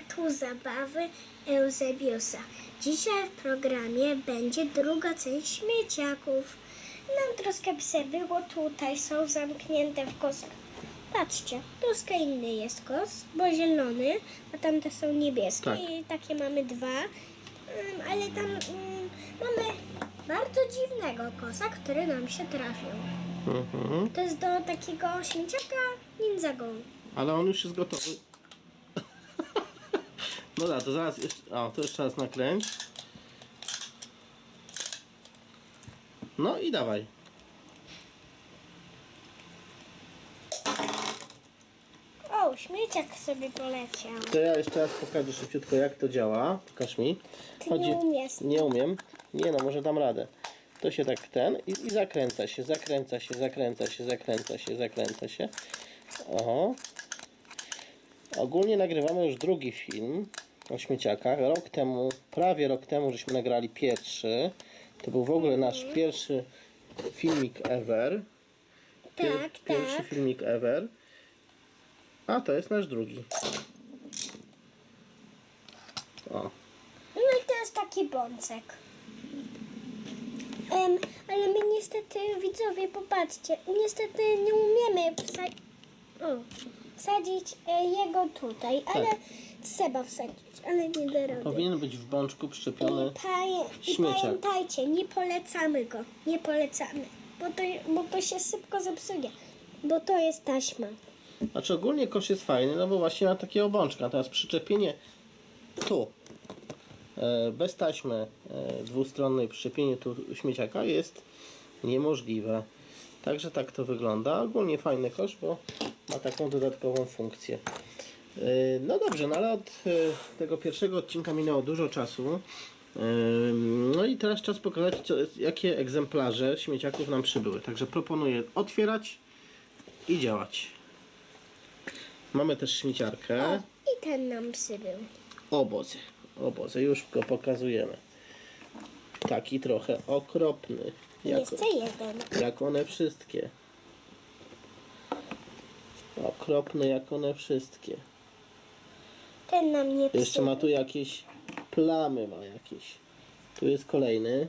tu zabawy Eusebiusa. Dzisiaj w programie będzie druga część śmieciaków. Nam troszkę psy było tutaj, są zamknięte w koskach. Patrzcie, troszkę inny jest kos, bo zielony, a tamte są niebieskie Tak. i takie mamy dwa. Ym, ale tam ym, mamy bardzo dziwnego kosa, który nam się trafił. Mhm. To jest do takiego śmieciaka Ninjago. Ale on już jest gotowy. No da, to zaraz jeszcze. O, to jeszcze raz nakręć. No i dawaj. O, śmieciak sobie poleciał. To ja jeszcze raz pokażę szybciutko jak to działa. Pokaż mi. Ty nie umiesz. Nie umiem. Nie no, może dam radę. To się tak ten i, i zakręca się, zakręca się, zakręca się, zakręca się, zakręca się. Oho. Ogólnie nagrywamy już drugi film o śmieciakach. Rok temu, prawie rok temu, żeśmy nagrali pierwszy. To był w ogóle nasz pierwszy filmik ever. Pier- Tak, Pierwszy tak. filmik ever. A to jest nasz drugi. O. No i to jest taki bączek. Em, ale my niestety, widzowie, popatrzcie, niestety nie umiemy wsa- o, wsadzić e, jego tutaj, ale trzeba wsadzić, ale nie da rady. Powinien być w bączku przyczepiony. I, paje, I śmieciak. pamiętajcie, nie polecamy go, nie polecamy, bo to, bo to się szybko zepsuje, bo to jest taśma. Znaczy ogólnie kosz jest fajny, no bo właśnie ma takie obączka. Teraz przyczepienie tu e, bez taśmy e, dwustronnej przyczepienie tu śmieciaka jest niemożliwe. Także tak to wygląda. Ogólnie fajny kosz, bo ma taką dodatkową funkcję. E, No dobrze, no ale od e, tego pierwszego odcinka minęło dużo czasu. E, No i teraz czas pokazać, co, jakie egzemplarze śmieciaków nam przybyły. Także proponuję otwierać i działać. Mamy też śmieciarkę. I ten nam przybył. Obozy. Obozy. Już go pokazujemy. Taki trochę okropny. Jak, Jeszcze jeden. jak one wszystkie. Okropny jak one wszystkie. Ten nam nie Jeszcze ma tu jakieś plamy ma jakieś. Tu jest kolejny.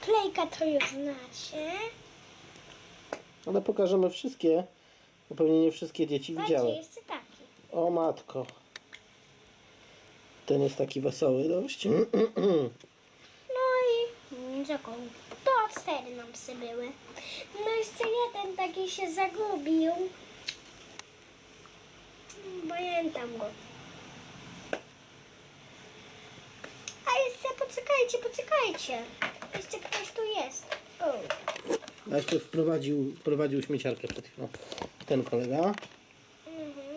Klejka to już znacie. Ale pokażemy wszystkie. Bo pewnie nie wszystkie dzieci widziały. jeszcze taki. O matko. Ten jest taki wesoły dość. No i zakon. To cztery nam przybyły. No jeszcze jeden taki się zagubił. Pamiętam go. A jeszcze poczekajcie, poczekajcie. Jeszcze ktoś tu jest. O. A jeszcze wprowadził, wprowadził śmieciarkę przed chwilą. Ten kolega. Mhm.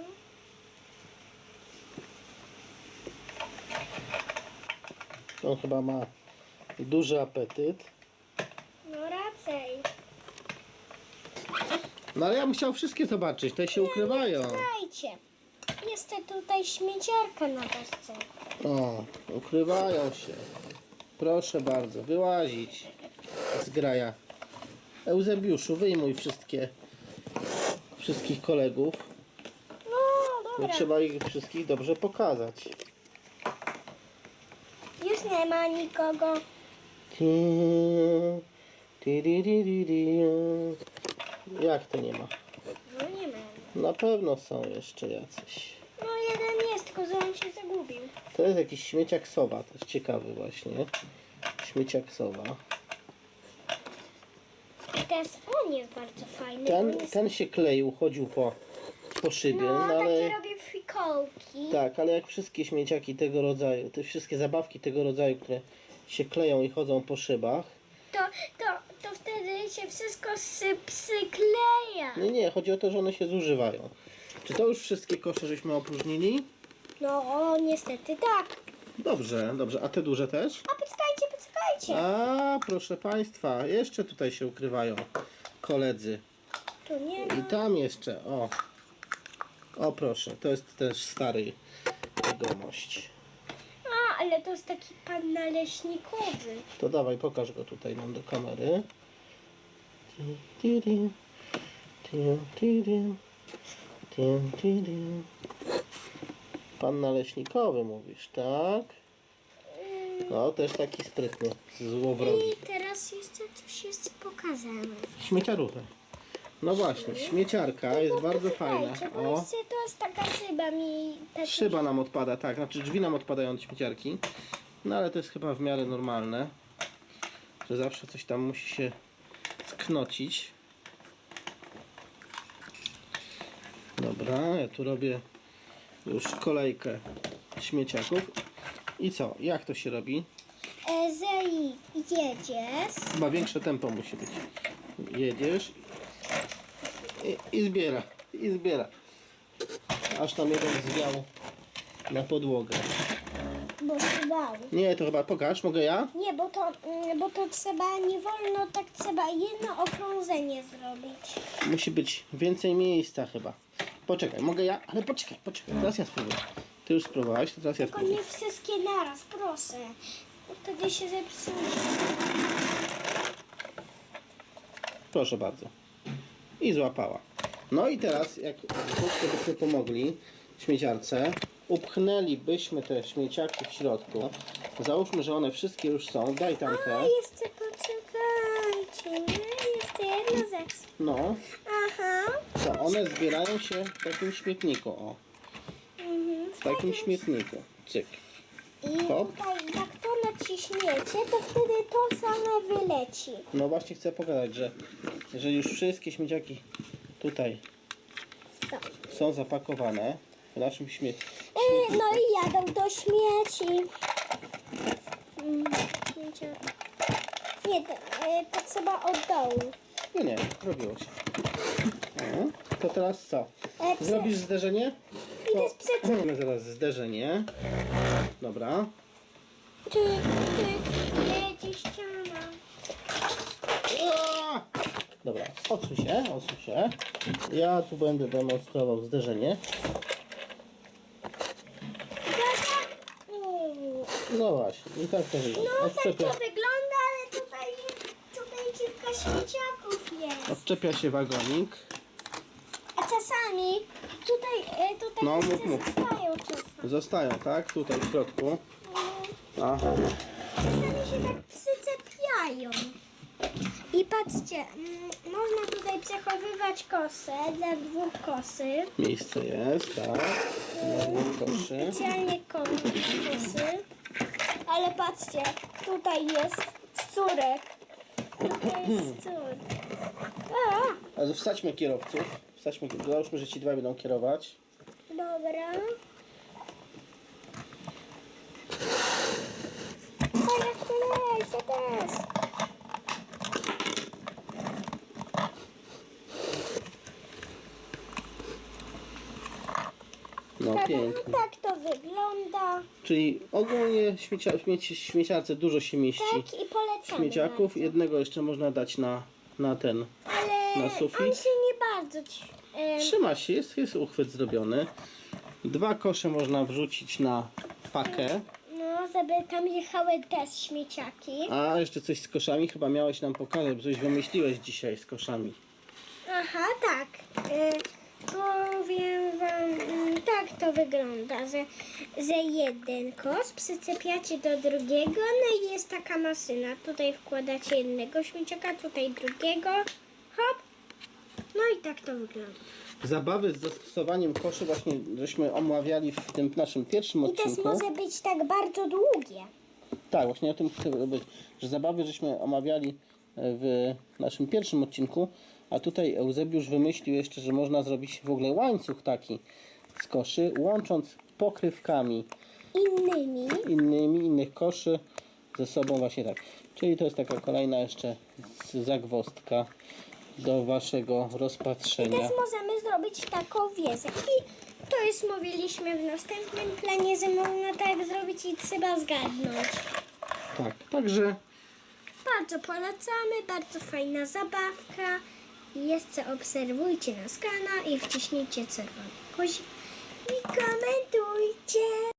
On chyba ma duży apetyt. No raczej. No ale ja bym chciał wszystkie zobaczyć, te się ukrywają. Poczekajcie. Jeszcze tutaj śmieciarka na desce. O, ukrywają się. Proszę bardzo, wyłazić z graja. Eusebiuszu, wyjmuj wszystkie, wszystkich kolegów. No Bo dobra. trzeba ich wszystkich dobrze pokazać. Nie ma nikogo. Jak to nie ma? No nie ma. Na pewno są jeszcze jacyś. No jeden jest, tylko że on się zagubił. To jest jakiś śmieciak sowa, też ciekawy właśnie. Śmieciak sowa. I teraz on jest bardzo fajny. Ten, jest... ten się kleił, chodził po, po szybie, No, no, takie ale fikołki. tak, ale jak wszystkie śmieciaki tego rodzaju, te wszystkie zabawki tego rodzaju, które się kleją i chodzą po szybach. To, to, to wtedy się wszystko sy, przykleja. Nie, nie, chodzi o to, że one się zużywają. Czy to już wszystkie kosze żeśmy opróżnili? No, o, niestety tak. Dobrze, dobrze. A te duże też? A poczekajcie, poczekajcie. A, proszę Państwa, jeszcze tutaj się ukrywają koledzy. Tu nie I ma. tam jeszcze, o. O proszę, to jest też stary jegomość. A, ale to jest taki pan naleśnikowy. To dawaj, pokaż go tutaj nam do kamery. Pan naleśnikowy mówisz, tak? No, też taki sprytny, złowrogi. I teraz jeszcze coś jest pokazane. Śmieciarówka. No właśnie, śmieciarka jest bardzo fajna. Słuchajcie, bo O, jeszcze to jest taka szyba mi... taki- szyba nam odpada, tak, znaczy drzwi nam odpadają od śmieciarki. No ale to jest chyba w miarę normalne, że zawsze coś tam musi się sknocić. Dobra, ja tu robię już kolejkę śmieciaków. I co? Jak to się robi? E, Zej, jedziesz. Chyba większe tempo musi być. Jedziesz i, i zbiera, i zbiera. Aż tam jeden zwiał na podłogę. Bo trzeba. Nie, to chyba pokaż, mogę ja? Nie, bo to, mm, bo to trzeba, nie wolno, tak trzeba jedno okrążenie zrobić. Musi być więcej miejsca chyba. Poczekaj, mogę ja? Ale poczekaj, poczekaj, teraz ja spróbuję. Ty już spróbowałeś, to teraz ja Tylko spróbuję. nie wszystkie naraz, proszę. Bo wtedy się zepsuje. Proszę bardzo. I złapała. No i teraz, jak troszkę byśmy pomogli śmieciarce, upchnęlibyśmy te śmieciaki w środku. Załóżmy, że one wszystkie już są. Daj tam A, te. jeszcze poczekajcie, nie? Jeszcze jedna rzecz. No, Aha. to one zbierają się w takim śmietniku. O, Mhm. w takim śmietniku. Cyk. I Hop. tutaj jak to naciśniecie, to wtedy to same wyleci. No właśnie chcę pokazać, że, że już wszystkie śmieciaki tutaj są zapakowane w naszym śmietniku. E, No i jadą do śmieci. Mm, Nie, to, e, to trzeba od dołu. No nie, robiło się. To teraz co? E, Zrobisz zderzenie? Przed- Mamy zaraz zderzenie. Dobra. Ty, ty, jedzie ściana. Dobra, odsuń się, odsuń się. Ja tu będę demonstrował zderzenie. No właśnie, i tak to wygląda. No tak to Odczepia, wygląda, ale tutaj, tutaj kilka śmieciaków jest. odczepia się wagonik. A czasami tutaj, e, tutaj No, jeszcze mów, mów. zostają czasami. Zostają, tak? Tutaj w środku. Aha. Czasami się tak przycepiają. I patrzcie, mm, można tutaj przechowywać kosę dla dwóch kosy. Miejsce jest, tak. Dwóch koszy. Specjalnie ko- kosy. Ale patrzcie, tutaj jest córek. Tutaj jest córek. A, A wsadźmy kierowców. Wsadźmy, załóżmy, że ci dwa będą kierować. dobra. A jak kolej, to też. No Tak, pięknie. tak to wygląda. Czyli ogólnie śmiecia, śmieci, śmieciarce dużo się mieści. Tak i polecamy. Śmieciaków. bardzo. Jednego jeszcze można dać na, na ten. Ale na sufit? on się nie bardzo... ci- em, Trzyma się, jest, jest uchwyt zrobiony. Dwa kosze można wrzucić na pakę. No, żeby tam jechały też śmieciaki. A jeszcze coś z koszami chyba miałeś nam pokazać, bo coś wymyśliłeś dzisiaj z koszami. Aha, tak. E, powiem wam, mm, tak to wygląda, że, że jeden kos przycepiacie do drugiego, no i jest taka maszyna. Tutaj wkładacie jednego śmieciaka, tutaj drugiego. Hop. No i tak to wygląda. Zabawy z zastosowaniem koszy właśnie żeśmy omawiali w tym naszym pierwszym I też odcinku. może być tak bardzo długie. Tak, właśnie o tym chcę powiedzieć, że zabawy żeśmy omawiali e, w naszym pierwszym odcinku, a tutaj Eusebiusz wymyślił jeszcze, że można zrobić w ogóle łańcuch taki z koszy, łącząc pokrywkami Innymi. innymi, innych koszy ze sobą właśnie tak. Czyli to jest taka kolejna jeszcze z- zagwozdka do waszego rozpatrzenia. Teraz możemy zrobić taką wiezę. I to już mówiliśmy w następnym planie, że można tak zrobić i trzeba zgadnąć. Tak, także Bardzo polecamy, bardzo fajna zabawka. Jeszcze obserwujcie nasz kanał i wciśnijcie czerwony guzik i komentujcie.